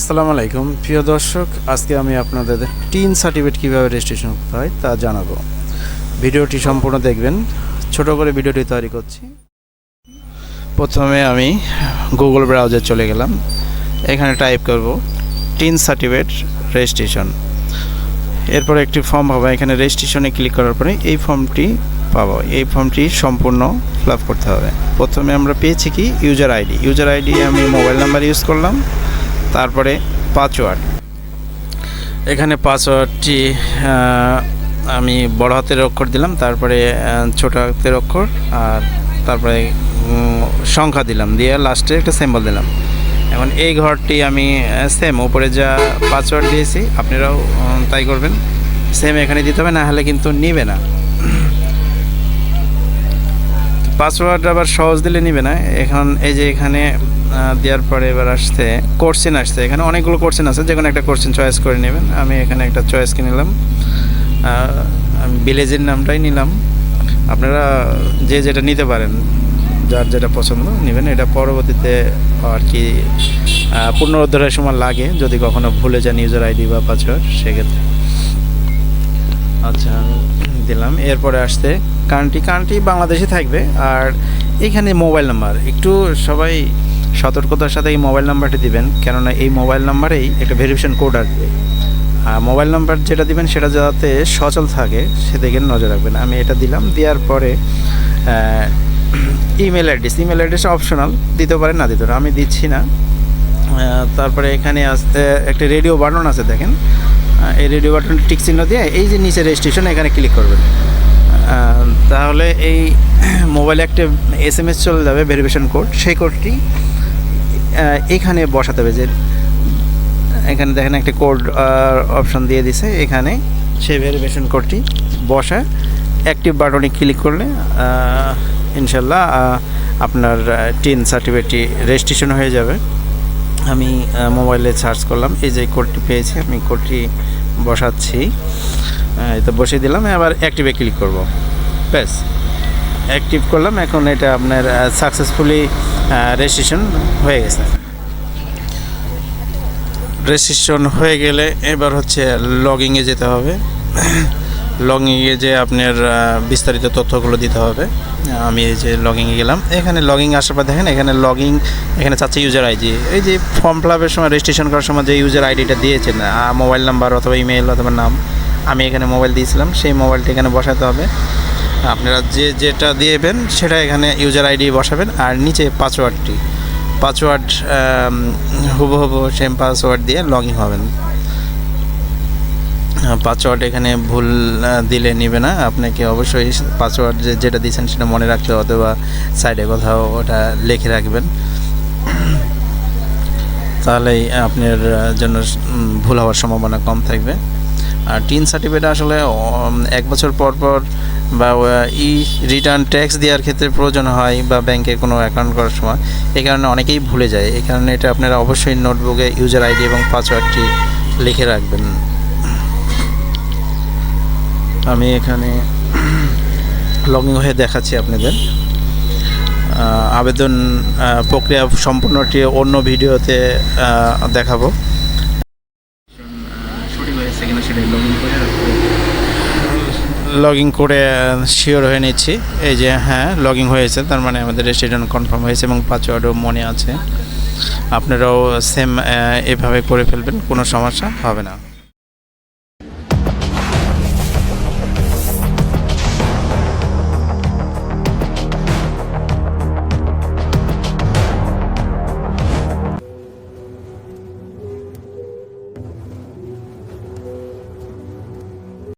আসসালামু আলাইকুম। প্রিয় দর্শক, আজকে আমি আপনাদের টিন সার্টিফিকেট কীভাবে রেজিস্ট্রেশন করতে হয় তা জানাব। ভিডিওটি সম্পূর্ণ দেখবেন। ছোট করে ভিডিওটি তৈরি করছি। প্রথমে আমি গুগল ব্রাউজার চলে গেলাম। এখানে টাইপ করব, টিন সার্টিফিকেট রেজিস্ট্রেশন এরপর একটি ফর্ম পাবো এখানে রেজিস্ট্রেশনে ক্লিক করার পরে এই ফর্মটি পাবো। এই ফর্মটি সম্পূর্ণ ফিল করতে হবে। প্রথমে আমরা পেয়েছি কি? ইউজার আইডি ইউজার আইডি আমি মোবাইল নাম্বার ইউজ করলাম। তারপরে পাসওয়ার্ড। এখানে পাসওয়ার্ডটি আমি বড় হাতের অক্ষর দিলাম, তারপরে ছোট হাতের অক্ষর, আর তারপরে সংখ্যা দিলাম, দিয়ে লাস্টে একটা সিম্বল দিলাম। এখন এই ঘরটি আমি সেম উপরে যা পাসওয়ার্ড দিয়েছি, আপনারাও তাই করবেন। সেম এখানে দিতে হবে, না হলে কিন্তু নিবে না। পাসওয়ার্ড আবার সহজ দিলে নিবে না। এখন এই যে এখানে দেওয়ার পরে এবার আসতে কোর্সিন আসছে এখানে অনেকগুলো কোর্সিন আছে যে কোনো একটা কোর্সিন চয়েস করে নেবেন। আমি এখানে একটা চয়েস করে নিলাম আমি ভিলেজের নামটাই নিলাম। আপনারা যে যেটা নিতে পারেন, যার যেটা পছন্দ, নেবেন। এটা পরবর্তীতে আর কি পুনরুদ্ধারের সময় লাগে। যদি কখনো ভুলে যান ইউজার আইডি বা পাসওয়ার্ড সেক্ষেত্রে। আচ্ছা দিলাম। এরপরে আসতে কান্ট্রি কান্ট্রি বাংলাদেশে থাকবে। আর এখানে মোবাইল নাম্বার একটু সবাই সতর্কতার সাথে এই মোবাইল নাম্বারটি দিবেন, কেননা এই মোবাইল নাম্বারেই একটা ভেরিফিকেশন কোড আসবে। আর মোবাইল নাম্বার যেটা দিবেন সেটা যাতে সচল থাকে সেদিকে নজর রাখবেন। আমি এটা দিলাম, দেওয়ার পরে email address email address optional দিতে পারেন, না দিতে পারেন। আমি দিচ্ছি না। তারপরে এখানে আসতে একটা রেডিও বাটন আছে, দেখেন। এই রেডিও বাটন টিক চিহ্ন দিয়ে এই যে নিচে রেজিস্ট্রেশন এখানে ক্লিক করবেন। তাহলে এই মোবাইলে একটা এস এম এস চলে যাবে ভেরিফিকেশন কোড সেই কোডটি এখানে বসাতে হবে যে, এখানে দেখেন একটা কোড অপশন দিয়ে দিছে। এখানে সেই ভেরিফিকেশন কোডটি বসা। অ্যাক্টিভ বাটনে ক্লিক করলে ইনশাল্লাহ আপনার টিন সার্টিফিকেটটি রেজিস্ট্রেশন হয়ে যাবে। আমি মোবাইলে সার্চ করলাম, এই যে কোডটি পেয়েছি, আমি কোডটি বসাচ্ছি। তো বসিয়ে দিলাম, এবার অ্যাক্টিভে ক্লিক করব। ব্যাস। অ্যাক্টিভ করলাম, এখন এটা আপনার সাকসেসফুলি রেজিস্ট্রেশন হয়ে গেছে। রেজিস্ট্রেশন হয়ে গেলে এবার হচ্ছে লগিংয়ে যেতে হবে। লগিংয়ে যে আপনার বিস্তারিত তথ্যগুলো দিতে হবে। আমি এই যে লগিংয়ে গেলাম। এখানে লগিং আসার পর দেখেন, এখানে লগিং এখানে চাচ্ছে ইউজার আইডি এই যে ফর্ম ফিল আপের সময় রেজিস্ট্রেশন করার সময় যে ইউজার আইডিটা দিয়েছেন মোবাইল নাম্বার অথবা ইমেল অথবা নাম, আমি এখানে মোবাইল দিয়েছিলাম। সেই মোবাইলটা এখানে বসাতে হবে। আপনারা যে যেটা দিয়েবেন, সেটা এখানে ইউজার আইডি বসাবেন আর নিচে পাসওয়ার্ডটি পাসওয়ার্ড হুবহু সেম পাসওয়ার্ড দিয়ে লগ ইন হবেন পাসওয়ার্ড এখানে ভুল দিলে নেবে না। আপনাকে অবশ্যই পাসওয়ার্ড যে যেটা দিয়েছেন সেটা মনে রাখতে অথবা সাইডে কোথাও ওটা লিখে রাখবেন। তাহলেই আপনার জন্য ভুল হওয়ার সম্ভাবনা কম থাকবে। আর টিন সার্টিফিকেট আসলে এক বছর পর পর বা ই রিটার্ন ট্যাক্স দেওয়ার ক্ষেত্রে প্রয়োজন হয় বা ব্যাংকে কোনো অ্যাকাউন্ট করার সময়, এই কারণে অনেকেই ভুলে যায়। এই কারণে এটা আপনারা অবশ্যই নোটবুকে ইউজার আইডি এবং পাসওয়ার্ডটি লিখে রাখবেন। আমি এখানে লগ ইন হয়ে দেখাচ্ছি আপনাদের। আবেদন প্রক্রিয়া সম্পূর্ণটি অন্য ভিডিওতে দেখাবো সঠিক হয়েছে কিনা সেটাই লগ ইন করে লগ ইন করে শিওর হয়ে নিচ্ছি। এই যে হ্যাঁ লগ ইন হয়েছে, তার মানে আমাদের রেস্টুরেন্ট কনফার্ম হয়েছে এবং পাসওয়ার্ডও মনে আছে। আপনারাও সেম এভাবে করে ফেলবেন, কোনো সমস্যা হবে না।